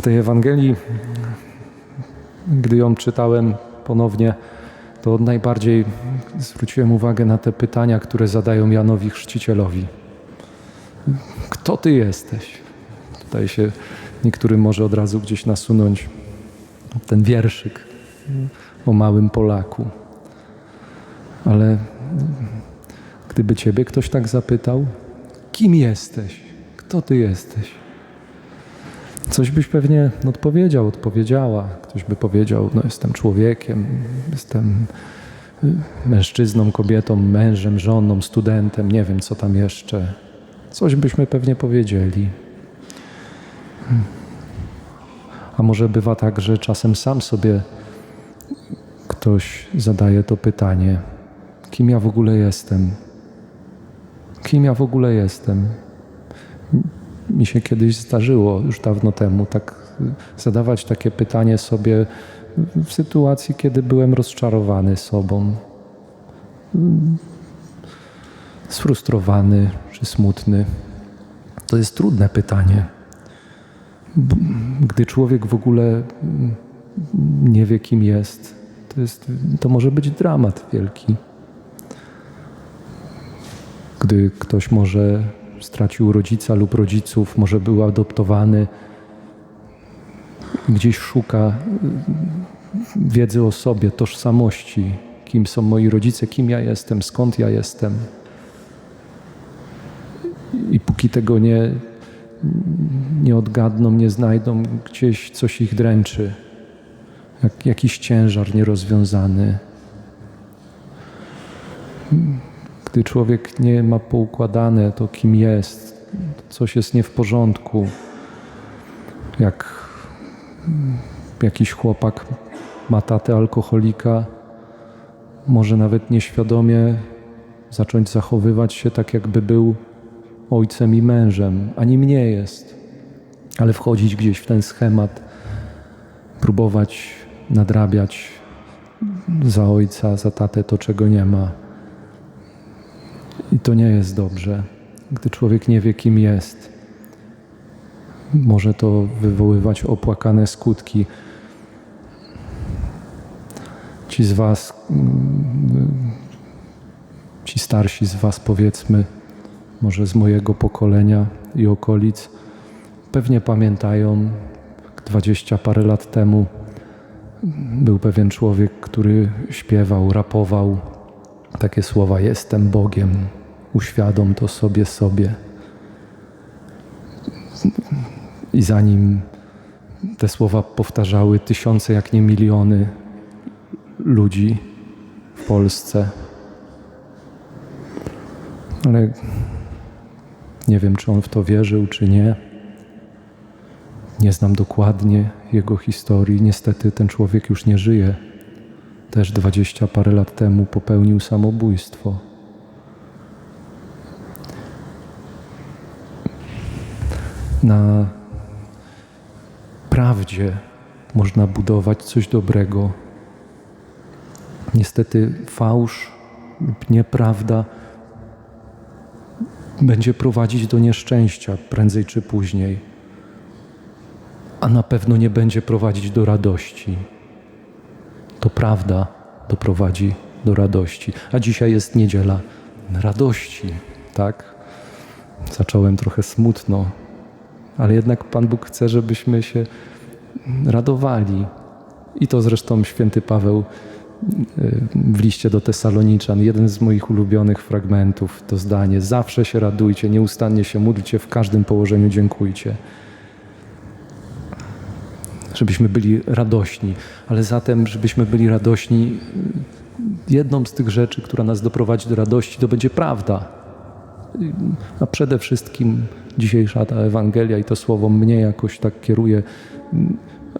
W tej Ewangelii, gdy ją czytałem ponownie, to najbardziej zwróciłem uwagę na te pytania, które zadają Janowi Chrzcicielowi. Kto ty jesteś? Tutaj się niektórym może od razu gdzieś nasunąć ten wierszyk o małym Polaku. Ale gdyby ciebie ktoś tak zapytał, kim jesteś? Kto ty jesteś? Coś byś pewnie odpowiedział, odpowiedziała. Ktoś by powiedział, no jestem człowiekiem, jestem y, mężczyzną, kobietą, mężem, żoną, studentem, nie wiem co tam jeszcze. Coś byśmy pewnie powiedzieli. Hmm. A może bywa tak, że czasem sam sobie ktoś zadaje to pytanie: kim ja w ogóle jestem? Kim ja w ogóle jestem? Mi się kiedyś zdarzyło, już dawno temu, tak zadawać takie pytanie sobie w sytuacji, kiedy byłem rozczarowany sobą, sfrustrowany czy smutny. To jest trudne pytanie. Gdy człowiek w ogóle nie wie, kim jest, to, jest, to może być dramat wielki. Gdy ktoś może stracił rodzica lub rodziców, może był adoptowany, gdzieś szuka wiedzy o sobie, tożsamości, kim są moi rodzice, kim ja jestem, skąd ja jestem. I póki tego nie, nie odgadną, nie znajdą, gdzieś coś ich dręczy, jak, jakiś ciężar nierozwiązany. Gdy człowiek nie ma poukładane to, kim jest, coś jest nie w porządku, jak jakiś chłopak ma tatę alkoholika, może nawet nieświadomie zacząć zachowywać się tak, jakby był ojcem i mężem, a nim nie jest, ale wchodzić gdzieś w ten schemat, próbować nadrabiać za ojca, za tatę to, czego nie ma. I to nie jest dobrze, gdy człowiek nie wie, kim jest. Może to wywoływać opłakane skutki. Ci z Was, ci starsi z Was, powiedzmy, może z mojego pokolenia i okolic, pewnie pamiętają, dwadzieścia parę lat temu był pewien człowiek, który śpiewał, rapował takie słowa: Jestem Bogiem, uświadom to sobie sobie. I zanim te słowa powtarzały tysiące, jak nie miliony ludzi w Polsce. Ale nie wiem, czy on w to wierzył, czy nie. Nie znam dokładnie jego historii. Niestety ten człowiek już nie żyje. Też dwadzieścia parę lat temu popełnił samobójstwo. Na prawdzie można budować coś dobrego. Niestety fałsz lub nieprawda będzie prowadzić do nieszczęścia prędzej czy później, a na pewno nie będzie prowadzić do radości. To prawda doprowadzi do radości. A dzisiaj jest niedziela radości, tak? Zacząłem trochę smutno, ale jednak Pan Bóg chce, żebyśmy się radowali. I to zresztą święty Paweł y, w liście do Tesaloniczan, jeden z moich ulubionych fragmentów, to zdanie: Zawsze się radujcie, nieustannie się módlcie, w każdym położeniu dziękujcie. Żebyśmy byli radośni, ale zatem, żebyśmy byli radośni, jedną z tych rzeczy, która nas doprowadzi do radości, to będzie prawda. A przede wszystkim dzisiejsza ta Ewangelia i to słowo mnie jakoś tak kieruje,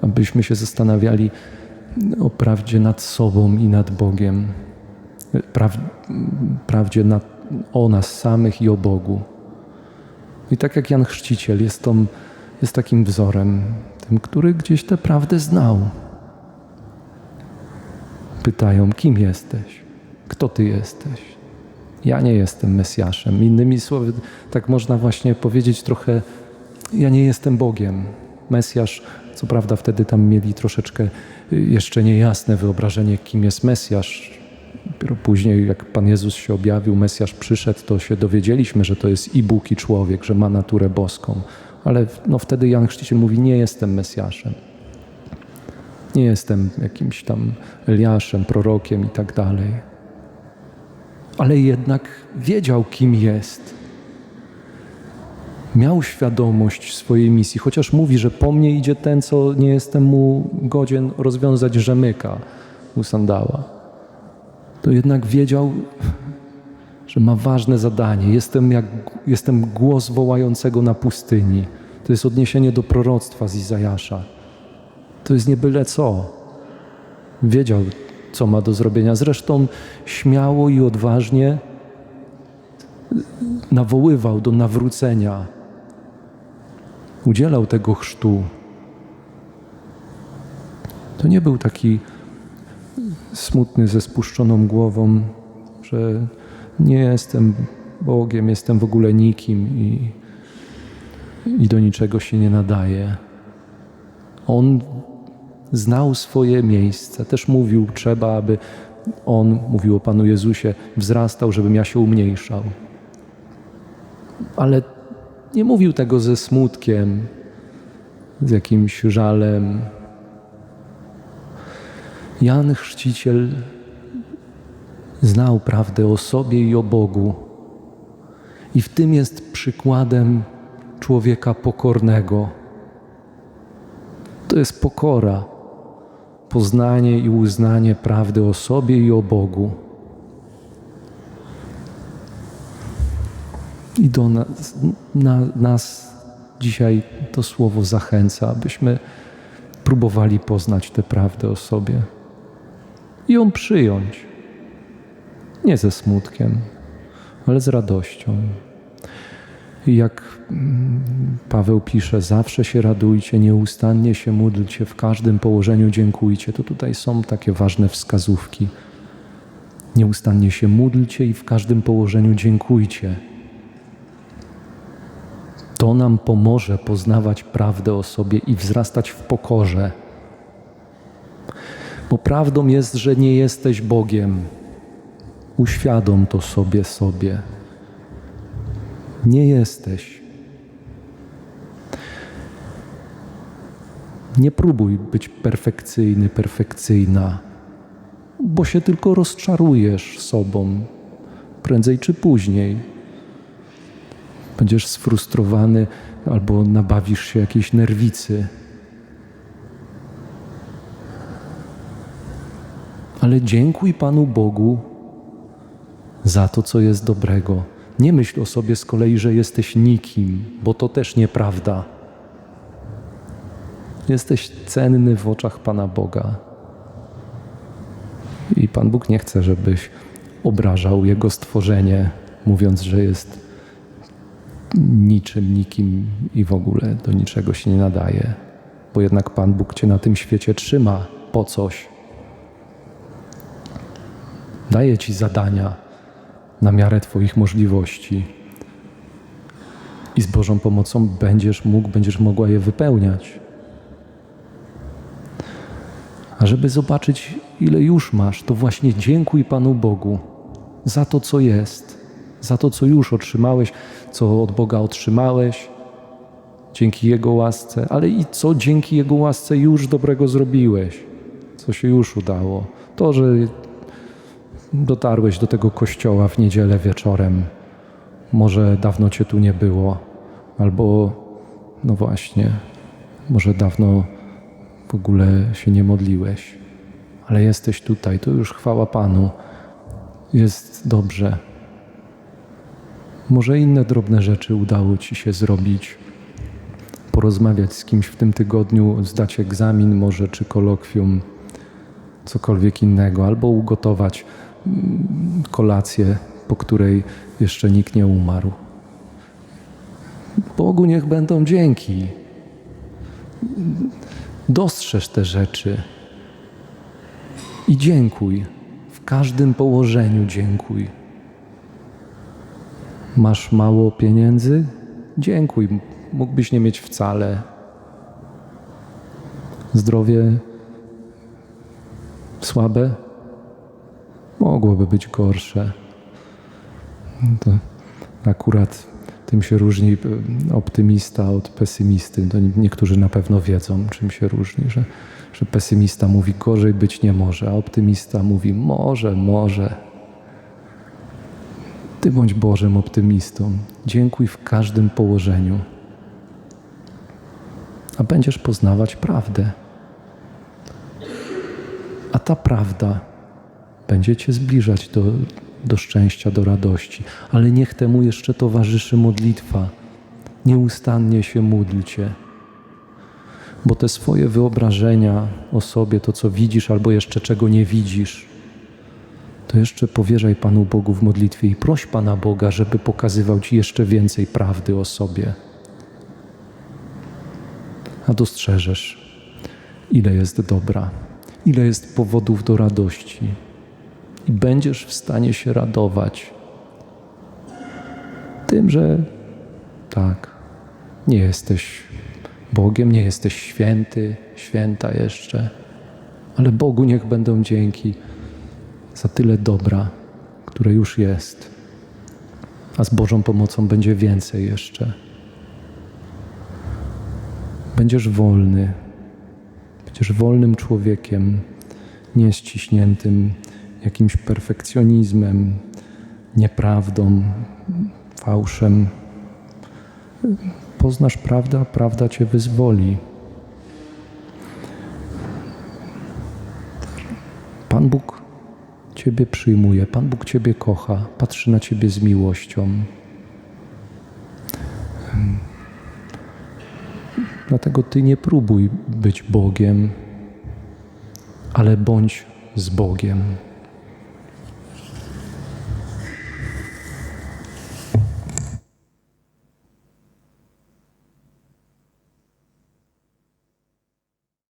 abyśmy się zastanawiali o prawdzie nad sobą i nad Bogiem, praw, prawdzie nad, o nas samych i o Bogu. I tak jak Jan Chrzciciel jest, tą, jest takim wzorem, tym, który gdzieś tę prawdę znał. Pytają, kim jesteś? Kto ty jesteś? Ja nie jestem Mesjaszem. Innymi słowy, tak można właśnie powiedzieć trochę, ja nie jestem Bogiem. Mesjasz Co prawda wtedy tam mieli troszeczkę y, jeszcze niejasne wyobrażenie, kim jest Mesjasz. Dopiero później, jak Pan Jezus się objawił, Mesjasz przyszedł, to się dowiedzieliśmy, że to jest i Bóg, i człowiek, że ma naturę boską. Ale no, wtedy Jan Chrzciciel mówi, nie jestem Mesjaszem. Nie jestem jakimś tam Eliaszem, prorokiem i tak dalej. Ale jednak wiedział, kim jest. Miał świadomość swojej misji, chociaż mówi, że po mnie idzie ten, co nie jestem mu godzien rozwiązać rzemyka u sandała. To jednak wiedział, że ma ważne zadanie. Jestem, jak, jestem głos wołającego na pustyni. To jest odniesienie do proroctwa z Izajasza. To jest nie byle co. Wiedział, co ma do zrobienia. Zresztą śmiało i odważnie nawoływał do nawrócenia. Udzielał tego chrztu. To nie był taki smutny ze spuszczoną głową, że nie jestem Bogiem, jestem w ogóle nikim i, i do niczego się nie nadaje. On znał swoje miejsce. Też mówił, trzeba, aby on, mówił o Panu Jezusie, wzrastał, żebym ja się umniejszał. Ale nie mówił tego ze smutkiem, z jakimś żalem. Jan Chrzciciel znał prawdę o sobie i o Bogu. I w tym jest przykładem człowieka pokornego. To jest pokora, poznanie i uznanie prawdy o sobie i o Bogu. I do nas, na, nas dzisiaj to słowo zachęca, abyśmy próbowali poznać tę prawdę o sobie i ją przyjąć. Nie ze smutkiem, ale z radością. I jak mm, Paweł pisze, zawsze się radujcie, nieustannie się módlcie, w każdym położeniu dziękujcie. To tutaj są takie ważne wskazówki. Nieustannie się módlcie i w każdym położeniu dziękujcie. To nam pomoże poznawać prawdę o sobie i wzrastać w pokorze. Bo prawdą jest, że nie jesteś Bogiem. Uświadom to sobie sobie. Nie jesteś. Nie próbuj być perfekcyjny, perfekcyjna, bo się tylko rozczarujesz sobą, prędzej czy później. Będziesz sfrustrowany albo nabawisz się jakiejś nerwicy. Ale dziękuj Panu Bogu za to, co jest dobrego. Nie myśl o sobie z kolei, że jesteś nikim, bo to też nieprawda. Jesteś cenny w oczach Pana Boga. I Pan Bóg nie chce, żebyś obrażał Jego stworzenie, mówiąc, że jest niczym, nikim i w ogóle do niczego się nie nadaje. Bo jednak Pan Bóg Cię na tym świecie trzyma po coś. Daje Ci zadania na miarę Twoich możliwości. I z Bożą pomocą będziesz mógł, będziesz mogła je wypełniać. A żeby zobaczyć, ile już masz, to właśnie dziękuj Panu Bogu za to, co jest, za to, co już otrzymałeś, co od Boga otrzymałeś, dzięki Jego łasce, ale i co dzięki Jego łasce już dobrego zrobiłeś, co się już udało. To, że dotarłeś do tego kościoła w niedzielę wieczorem. Może dawno cię tu nie było, albo no właśnie, może dawno w ogóle się nie modliłeś, ale jesteś tutaj, to już chwała Panu. Jest dobrze. Może inne drobne rzeczy udało ci się zrobić. Porozmawiać z kimś w tym tygodniu, zdać egzamin, może czy kolokwium, cokolwiek innego, albo ugotować kolację, po której jeszcze nikt nie umarł. Bogu niech będą dzięki. Dostrzeż te rzeczy i dziękuj. W każdym położeniu dziękuj. Masz mało pieniędzy? Dziękuj. Mógłbyś nie mieć wcale. Zdrowie słabe? Mogłoby być gorsze. To akurat tym się różni y, optymista od pesymisty. To nie- niektórzy na pewno wiedzą, czym się różni, że, że pesymista mówi gorzej być nie może, a optymista mówi może, może. Ty bądź Bożym optymistą. Dziękuj w każdym położeniu, a będziesz poznawać prawdę. A ta prawda będzie cię zbliżać do, do szczęścia, do radości. Ale niech temu jeszcze towarzyszy modlitwa. Nieustannie się módlcie. Bo te swoje wyobrażenia o sobie, to co widzisz albo jeszcze czego nie widzisz, to jeszcze powierzaj Panu Bogu w modlitwie i proś Pana Boga, żeby pokazywał Ci jeszcze więcej prawdy o sobie. A dostrzeżesz, ile jest dobra, ile jest powodów do radości i będziesz w stanie się radować. Tym, że tak, nie jesteś Bogiem, nie jesteś święty, święta jeszcze, ale Bogu niech będą dzięki za tyle dobra, które już jest, a z Bożą pomocą będzie więcej jeszcze. Będziesz wolny, będziesz wolnym człowiekiem, nie ściśniętym jakimś perfekcjonizmem, nieprawdą, fałszem. Poznasz prawdę, a prawda cię wyzwoli. Pan Bóg Ciebie przyjmuje, Pan Bóg Ciebie kocha, patrzy na Ciebie z miłością. Dlatego Ty nie próbuj być Bogiem, ale bądź z Bogiem.